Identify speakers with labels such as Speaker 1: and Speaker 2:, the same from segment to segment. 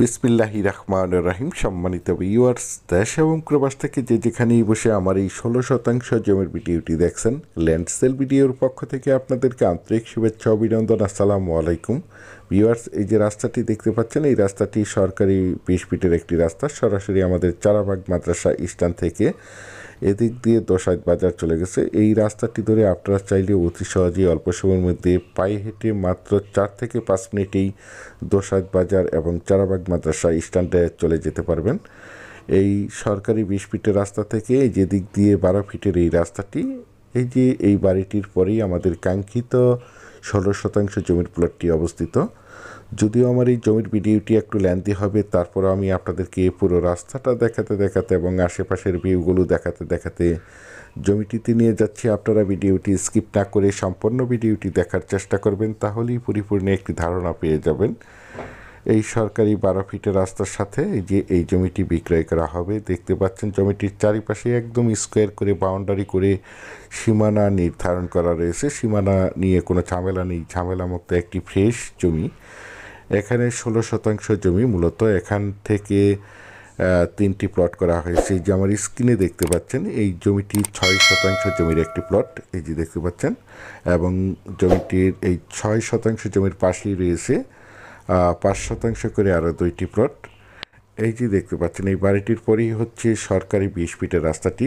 Speaker 1: বিসমিল্লাহি রহমান রাহিম। সম্মানিত ভিউয়ার্স দেশ এবং প্রবাস থেকে যে যেখানেই বসে আমার এই ষোলো শতাংশ জমির ভিডিওটি দেখছেন ল্যান্ডসেল ভিডিওর পক্ষ থেকে আপনাদেরকে আন্তরিক শুভেচ্ছা, অভিনন্দন, আসসালামু আলাইকুম। ভিউয়ার্স এই যে রাস্তাটি দেখতে পাচ্ছেন, এই রাস্তাটি সরকারি বিশ ফিটের একটি রাস্তা। সরাসরি আমাদের চারাবাগ মাদ্রাসা স্টান থেকে এদিক দিয়ে দোসাইদ বাজার চলে গেছে। এই রাস্তাটি ধরে আপনারা চাইলে অতি সহজেই অল্প সময়ের মধ্যে পায়ে হেঁটে মাত্র চার থেকে পাঁচ মিনিটেই দোসাইদ বাজার এবং চারাবাগ মাদ্রাসা স্ট্যান্ডে চলে যেতে পারবেন। এই সরকারি বিশ ফিটের রাস্তা থেকে যে দিক দিয়ে বারো ফিটের এই রাস্তাটি, এই যে এই বাড়িটির পরেই আমাদের কাঙ্ক্ষিত ষোলো শতাংশ জমির প্লটটি অবস্থিত। যদিও আমার এই জমির ভিডিওটি একটু ল্যান্দি হবে তারপর আমি আপনাদেরকে পুরো রাস্তাটা দেখাতে দেখাতে এবং আশেপাশের ভিউগুলো দেখাতে দেখাতে জমিটিতে নিয়ে যাচ্ছি। আপনারা ভিডিওটি স্কিপ না করে সম্পূর্ণ ভিডিওটি দেখার চেষ্টা করবেন, তাহলেই পরিপূর্ণ একটি ধারণা পেয়ে যাবেন। এই সরকারি বারো ফিটের রাস্তার সাথে এই যে এই জমিটি বিক্রয় করা হবে, দেখতে পাচ্ছেন জমিটির চারিপাশে একদম স্কোয়ার করে, বাউন্ডারি করে সীমানা নির্ধারণ করা রয়েছে। সীমানা নিয়ে কোনো ঝামেলা নেই, ঝামেলামুক্ত একটি ফ্রেশ জমি। এখানে ষোলো শতাংশ জমি মূলত এখান থেকে তিনটি প্লট করা হয়েছে। এই যে আমার স্ক্রিনে দেখতে পাচ্ছেন, এই জমিটি ছয় শতাংশ জমির একটি প্লট এই যে দেখতে পাচ্ছেন। এবং জমিটির এই ছয় শতাংশ জমির পাশেই রয়েছে পাঁচ শতাংশ করে আরও দুইটি প্লট এই যে দেখতে পাচ্ছেন, এই বাড়িটির পরেই হচ্ছে সরকারি বিশ ফিটের রাস্তাটি।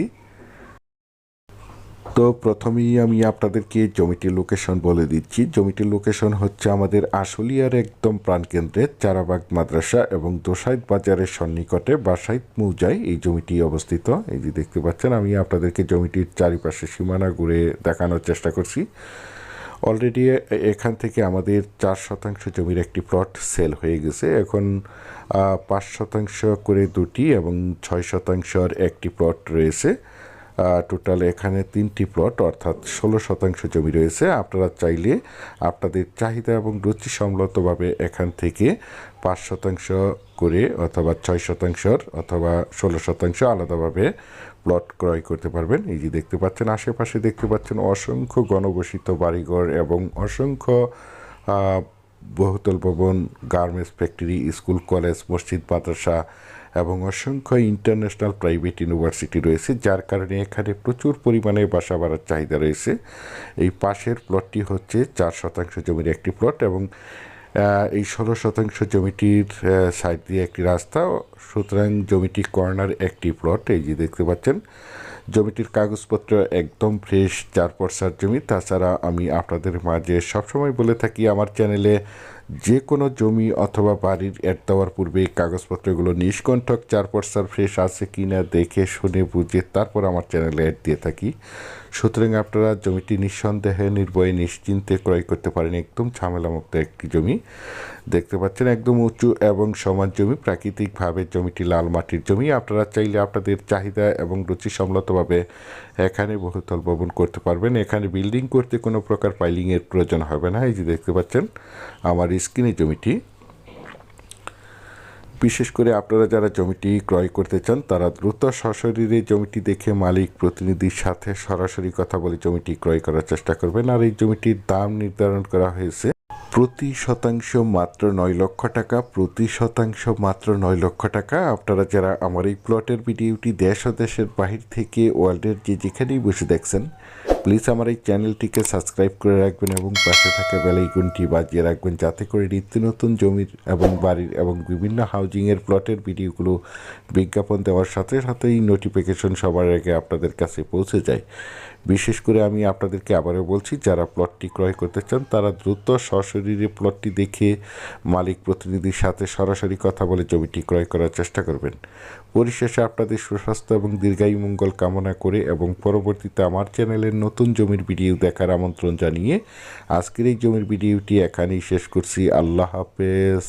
Speaker 1: তো প্রথমেই আমি আপনাদেরকে জমিটির লোকেশন বলে দিচ্ছি। জমিটির লোকেশন হচ্ছে আমাদের আশুলিয়ার একদম প্রাণকেন্দ্রে, চারাবাগ মাদ্রাসা এবং দোসাইদ বাজারের সন্নিকটে বাসাইদ মৌজায় এই জমিটি অবস্থিত। এই যে দেখতে পাচ্ছেন, আমি আপনাদেরকে জমিটির চারিপাশে সীমানা ঘুরে দেখানোর চেষ্টা করছি। অলরেডি এখান থেকে আমাদের চার শতাংশ জমির একটি প্লট সেল হয়ে গেছে। এখন পাঁচ শতাংশ করে দুটি এবং ছয় শতাংশর একটি প্লট রয়েছে। টোটাল এখানে তিনটি প্লট অর্থাৎ ষোলো শতাংশ জমি রয়েছে। আপনারা চাইলে আপনাদের চাহিদা এবং রুচি সম্মতভাবে এখান থেকে পাঁচ শতাংশ করে অথবা ছয় শতাংশর অথবা ষোলো শতাংশ আলাদাভাবে প্লট ক্রয় করতে পারবেন। এই যে দেখতে পাচ্ছেন, আশেপাশে দেখতে পাচ্ছেন অসংখ্য গণবসিত বাড়িঘর এবং অসংখ্য বহুতল ভবন গার্মেন্টস ফ্যাক্টরি স্কুল কলেজ মসজিদ, মাদ্রাসা এবং অসংখ্য ইন্টারন্যাশনাল প্রাইভেট ইউনিভার্সিটি রয়েছে, যার কারণে এখানে প্রচুর পরিমাণে বাসা বাড়ার চাহিদা রয়েছে। এই পাশের প্লটটি হচ্ছে চার শতাংশ জমির একটি প্লট এবং এই ষোলো শতাংশ জমিটির সাইড দিয়ে একটি রাস্তা। সুতরাং জমিটি কর্নার একটি প্লট, এই যে দেখতে পাচ্ছেন। জমিটির কাগজপত্র একদম ফ্রেশ চার পর্সার জমি। তাছাড়া আমি আপনাদের মাঝে সবসময় বলে থাকি, আমার চ্যানেলে যে কোনো জমি অথবা বাড়ির অ্যাড দেওয়ার পূর্বে কাগজপত্রগুলো নিষ্কণ্ঠক চার পর্সার ফ্রেশ আছে কি না দেখে, শুনে, বুঝে তারপর আমার চ্যানেলে অ্যাড দিয়ে থাকি। সুতরাং আপনারা জমিটি নিঃসন্দেহে, নির্ভয়ে, নিশ্চিন্তে ক্রয় করতে পারেন। একদম ঝামেলামুক্ত একটি জমি। দেখতে পাচ্ছেন, একদম উঁচু এবং সমান জমি। প্রাকৃতিকভাবে জমিটি লাল মাটির জমি। আপনারা চাইলে আপনাদের চাহিদা এবং রুচি সম্মতভাবে এখানে বহুতল ভবন করতে পারবেন। এখানে বিল্ডিং করতে কোনো প্রকার পাইলিংয়ের প্রয়োজন হবে না। এই যে দেখতে পাচ্ছেন, আমার স্ক্রিনে জমিটি। বিশেষ করে আপনারা যারা জমিটি ক্রয় করতে চান, তারা দ্রুত সশরীরে জমিটি দেখে মালিক, প্রতিনিধির সাথে সরাসরি কথা বলে জমিটি ক্রয় করার চেষ্টা করবেন। আর এই জমিটির দাম নির্ধারণ করা হয়েছে প্রতি শতাংশ মাত্র নয় লক্ষ টাকা, প্রতি শতাংশ মাত্র নয় লক্ষ টাকা। আপনারা যারা আমার এই প্লটের ভিডিওটি দেশ ও দেশের বাহির থেকে ওয়ার্ল্ডের যে যেখানেই বসে দেখছেন প্লিজ আমার এই চ্যানেলটিকে সাবস্ক্রাইব করে রাখবেন এবং পাশে থাকা বেলাইকনটি বাজিয়ে রাখবেন যাতে করে নিত্য নতুন জমির এবং বাড়ির এবং বিভিন্ন হাউজিংয়ের প্লটের ভিডিওগুলো বিজ্ঞাপন দেওয়ার সাথে সাথেই নোটিফিকেশন সবার আগে আপনাদের কাছে পৌঁছে যায়। বিশেষ করে আমি আপনাদেরকে আবারও বলছি, যারা প্লটটি ক্রয় করতে চান, তারা দ্রুত সশরীরে প্লটটি দেখে মালিক প্রতিনিধির সাথে সরাসরি কথা বলে জমিটি ক্রয় করার চেষ্টা করবেন। পরিশেষে আপনাদের সুস্বাস্থ্য এবং দীর্ঘায়ু মঙ্গল কামনা করে এবং পরবর্তীতে আমার চ্যানেলের নতুন জমির ভিডিও দেখার আমন্ত্রণ জানিয়ে আজকের এই জমির ভিডিওটি এখানেই শেষ করছি। আল্লাহ হাফেজ।